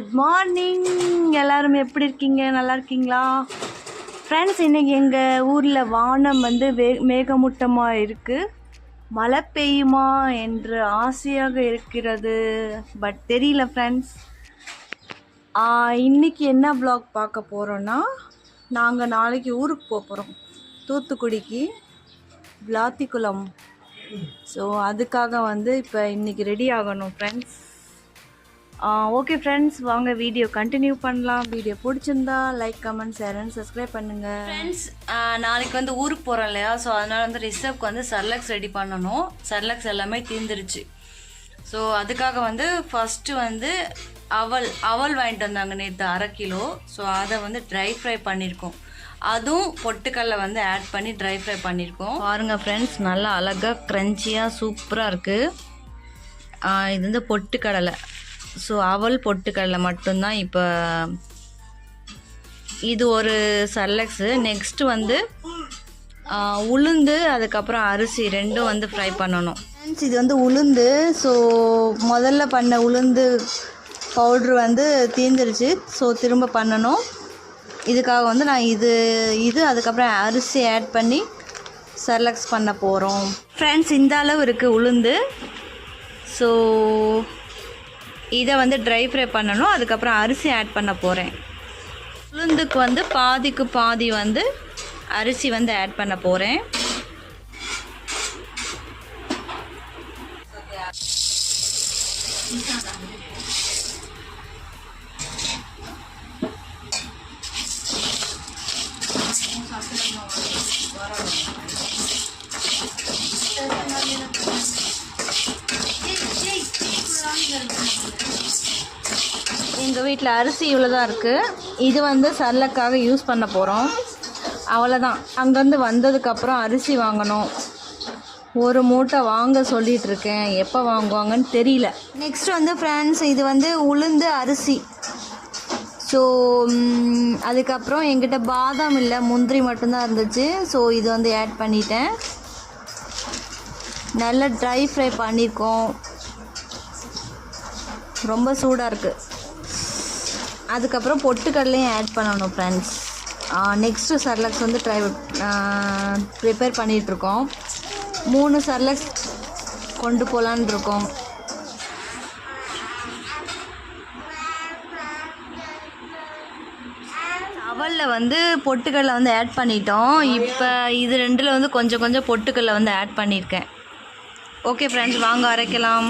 Good morning எல்லாரும் எப்படி இருக்கீங்க? நல்லா இருக்கீங்களா? ஃப்ரெண்ட்ஸ் இன்னைக்கு எங்கள் ஊரில் வானம் வந்து வே மேகமூட்டமாக இருக்குது மழை பெய்யுமா என்று ஆசையாக இருக்கிறது. பட் தெரியல ஃப்ரெண்ட்ஸ் இன்னைக்கு என்ன ப்ளாக் பார்க்க போகிறோன்னா நாங்கள் நாளைக்கு ஊருக்கு போக போகிறோம் தூத்துக்குடிக்கு விளாத்திக்குளம் ஸோ அதுக்காக வந்து இப்போ இன்னைக்கு ரெடி ஆகணும் ஃப்ரெண்ட்ஸ் ஓகே ஃப்ரெண்ட்ஸ் வாங்க வீடியோ கண்டினியூ பண்ணலாம். வீடியோ பிடிச்சிருந்தா like comment share and subscribe பண்ணுங்கள் ஃப்ரெண்ட்ஸ் நாளைக்கு வந்து ஊருக்கு போகிறோம் இல்லையா? ஸோ அதனால் வந்து ரிசர்வ்க்கு வந்து சர்லக்ஸ் ரெடி பண்ணணும். சர்லக்ஸ் எல்லாமே தீர்ந்துருச்சு ஸோ அதுக்காக வந்து ஃபஸ்ட்டு வந்து அவல் அவல் வாங்கிட்டு வந்தாங்க நேற்று அரை கிலோ. ஸோ அதை வந்து ட்ரை ஃப்ரை பண்ணியிருக்கோம் அதுவும் பொட்டுக்கல்ல வந்து ஆட் பண்ணி ட்ரை ஃப்ரை பண்ணியிருக்கோம் பாருங்க ஃப்ரெண்ட்ஸ் நல்லா அழகாக க்ரன்ச்சியாக சூப்பராக இருக்குது இது வந்து பொட்டுக்கடலை. ஸோ அவல் பொட்டுக்கடலை மட்டும்தான் இப்போ இது ஒரு சல்லக்ஸு நெக்ஸ்ட் வந்து உளுந்து அதுக்கப்புறம் அரிசி ரெண்டும் வந்து ஃப்ரை பண்ணணும். இது வந்து உளுந்து. ஸோ முதல்ல பண்ண உளுந்து பவுட்ரு வந்து தீர்ந்துருச்சு ஸோ திரும்ப பண்ணணும். இதுக்காக வந்து நான் இது இது அதுக்கப்புறம் அரிசி ஆட் பண்ணி சர்லக்ஸ் பண்ண போகிறோம் ஃப்ரெண்ட்ஸ் இந்த அளவு இருக்குது உளுந்து. ஸோ இதை வந்து ட்ரை ஃப்ரை பண்ணணும் அதுக்கப்புறம் அரிசி ஆட் பண்ண போகிறேன் உளுந்துக்கு வந்து பாதிக்கு பாதி வந்து அரிசி வந்து ஆட் பண்ண போகிறேன் எங்கள் வீட்டில் அரிசி இவ்வளோ தான் இருக்குது இது வந்து சரலக்காக யூஸ் பண்ண போகிறோம் அவ்வளோதான் அங்கேருந்து வந்ததுக்கப்புறம் அரிசி வாங்கணும். ஒரு மூட்டை வாங்க சொல்லிகிட்ருக்கேன் இருக்கேன். எப்போ வாங்குவாங்கன்னு தெரியல. நெக்ஸ்ட் வந்து ஃப்ரெண்ட்ஸ் இது வந்து உளுந்து அரிசி. ஸோ அதுக்கப்புறம் எங்கிட்ட பாதாம் இல்லை முந்திரி மட்டும்தான் இருந்துச்சு. ஸோ இது வந்து ஆட் பண்ணிட்டேன். நல்லா ட்ரை ஃப்ரை பண்ணியிருக்கோம் ரொம்ப சூடாக இருக்குது அதுக்கப்புறம் பொட்டுக்கடலையும் ஆட் பண்ணணும் ஃப்ரெண்ட்ஸ் நெக்ஸ்ட்டு சர்லக்ஸ் வந்து ட்ரை ப்ரிப்பேர் பண்ணிகிட்ருக்கோம் மூணு சர்லக்ஸ் கொண்டு போகலான் இருக்கோம். அவலில் வந்து பொட்டுக்கடலை வந்து ஆட் பண்ணிட்டோம். இப்போ இது ரெண்டில் வந்து கொஞ்சம் கொஞ்சம் பொட்டுக்கடலை வந்து ஆட் பண்ணியிருக்கேன் ஓகே ஃப்ரெண்ட்ஸ் வாங்க அரைக்கலாம்.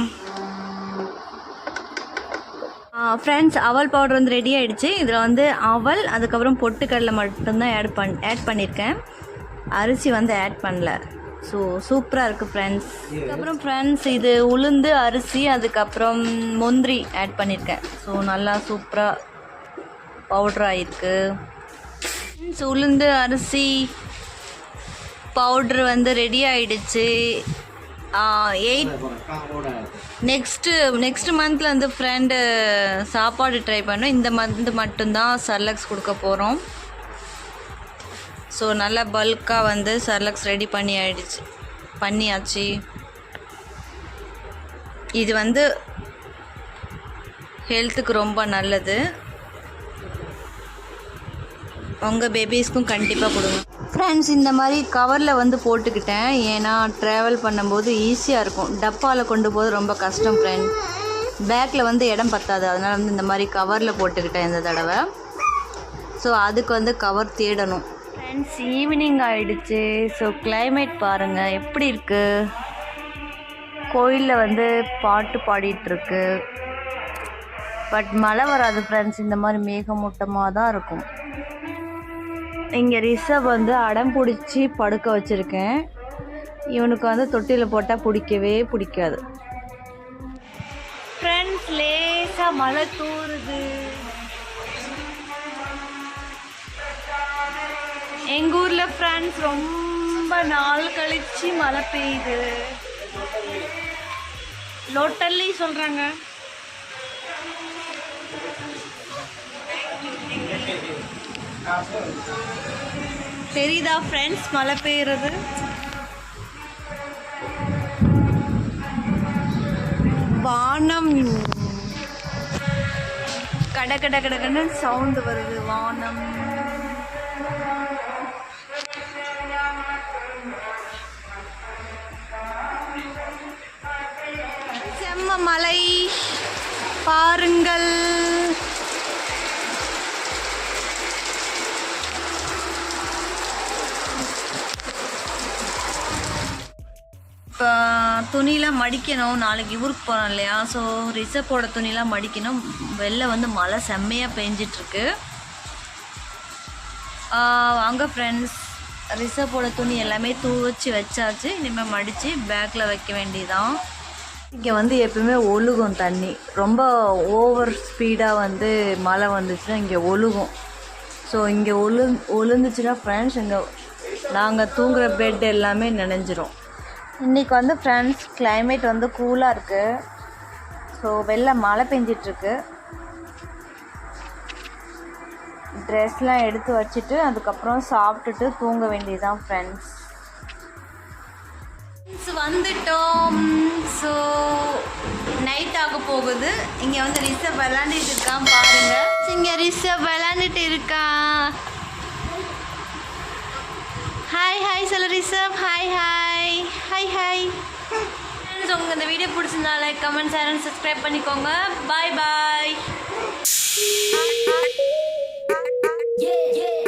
ஃப்ரெண்ட்ஸ் அவல் பவுடர் வந்து ரெடி ஆகிடுச்சு இதில் வந்து அவல் அதுக்கப்புறம் பொட்டுக்கடலை மட்டும்தான் ஆட் பண் ஆட் பண்ணியிருக்கேன் அரிசி வந்து ஆட் பண்ணல. ஸோ சூப்பராக இருக்குது ஃப்ரெண்ட்ஸ் அதுக்கப்புறம் ஃப்ரெண்ட்ஸ் இது உளுந்து அரிசி அதுக்கப்புறம் முந்திரி ஆட் பண்ணியிருக்கேன் ஸோ நல்லா சூப்பராக பவுடர் ஆகிருக்கு ஃப்ரெண்ட்ஸ் உளுந்து அரிசி பவுட்ரு வந்து ரெடி ஆகிடுச்சு எயிட் நெக்ஸ்ட்டு நெக்ஸ்ட் மந்தில் வந்து ஃப்ரெண்டு சாப்பாடு ட்ரை பண்ணோம். இந்த மந்த் மட்டும்தான் சர்லக்ஸ் கொடுக்க போகிறோம் ஸோ நல்லா பல்காக வந்து சர்லக்ஸ் ரெடி பண்ணி ஆயிடுச்சு. பண்ணியாச்சு. இது வந்து ஹெல்த்துக்கு ரொம்ப நல்லது. உங்கள் பேபிஸ்க்கும் கண்டிப்பாக கொடுங்க. ஃப்ரெண்ட்ஸ் இந்த மாதிரி கவரில் வந்து போட்டுக்கிட்டேன். ஏன்னா ட்ராவல் பண்ணும்போது ஈஸியாக இருக்கும். டப்பாவில் கொண்டு போது ரொம்ப கஷ்டம் ஃப்ரெண்ட் பேக்கில் வந்து இடம் பத்தாது. அதனால் வந்து இந்த மாதிரி கவரில் போட்டுக்கிட்டேன் இந்த தடவை. ஸோ அதுக்கு வந்து கவர் தேடணும். ஃப்ரெண்ட்ஸ் ஈவினிங் ஆகிடுச்சு ஸோ கிளைமேட் பாருங்கள் எப்படி இருக்குது கோயிலில் வந்து பாட்டு பாடிட்டுருக்கு. பட் மழை வராது ஃப்ரெண்ட்ஸ் இந்த மாதிரி மேகமூட்டமாக தான் இருக்கும். இங்கே ரிஷப் வந்து அடம் பிடிச்சி படுக்க வச்சுருக்கேன். இவனுக்கு வந்து தொட்டியில் போட்டால் பிடிக்கவே பிடிக்காது. ஃப்ரெண்ட்ஸ் லேசாக மழை தூறுது எங்கள் ஊரில் ஃப்ரெண்ட்ஸ் ரொம்ப நாள் கழிச்சு மழை பெய்யுது. லோட்டல்லி சொல்கிறாங்க தெரியுதா ஃப்ரெண்ட்ஸ் மழை பெய்யுறது. வானம். கட கட கடகடன்னு சவுண்டு வருது. வானம். செம்ம மலை பாருங்கள். துணிலாம் மடிக்கணும். நாளைக்கு ஊருக்கு போகிறோம் இல்லையா? ஸோ ரிசப்போட துணிலாம் மடிக்கணும். வெளில வந்து மழை செம்மையாக பெஞ்சிட்ருக்கு. வாங்க ஃப்ரெண்ட்ஸ் ரிசப்போட துணி எல்லாமே தூவச்சு வச்சாச்சு. இனிமேல் மடித்து பேக்கில் வைக்க வேண்டியதான் இங்கே வந்து எப்பவுமே ஒழுகும் தண்ணி. ரொம்ப ஓவர் ஸ்பீடாக வந்து மழை வந்துச்சுன்னா இங்கே ஒழுகும். ஸோ இங்கே ஒழு ஒழுந்துச்சுன்னா ஃப்ரெண்ட்ஸ் இங்கே நாங்கள் தூங்குகிற பெட் எல்லாமே நினைஞ்சிரும். இன்றைக்கி வந்து ஃப்ரெண்ட்ஸ் கிளைமேட் வந்து கூலாக இருக்குது ஸோ வெளில மழை பெஞ்சிட்ருக்கு. ட்ரெஸ்லாம் எடுத்து வச்சுட்டு அதுக்கப்புறம் சாப்பிட்டுட்டு தூங்க வேண்டியதுதான் ஃப்ரெண்ட்ஸ் வந்துட்டோம். ஸோ நைட் ஆக போகுது. இங்கே வந்து ரிஷப் விளாண்டுட்டு இருக்கான் பாருங்க. இங்கே ரிஷப் விளாண்டுட்டு இருக்கான் ஹாய் ஹாய் சொல்ல Rishabh. Hi hi hi friends உங்களுக்கு இந்த வீடியோ பிடிச்சிருந்தா like comment share and subscribe பண்ணிக்கோங்க பாய் பாய் Yeah, yeah.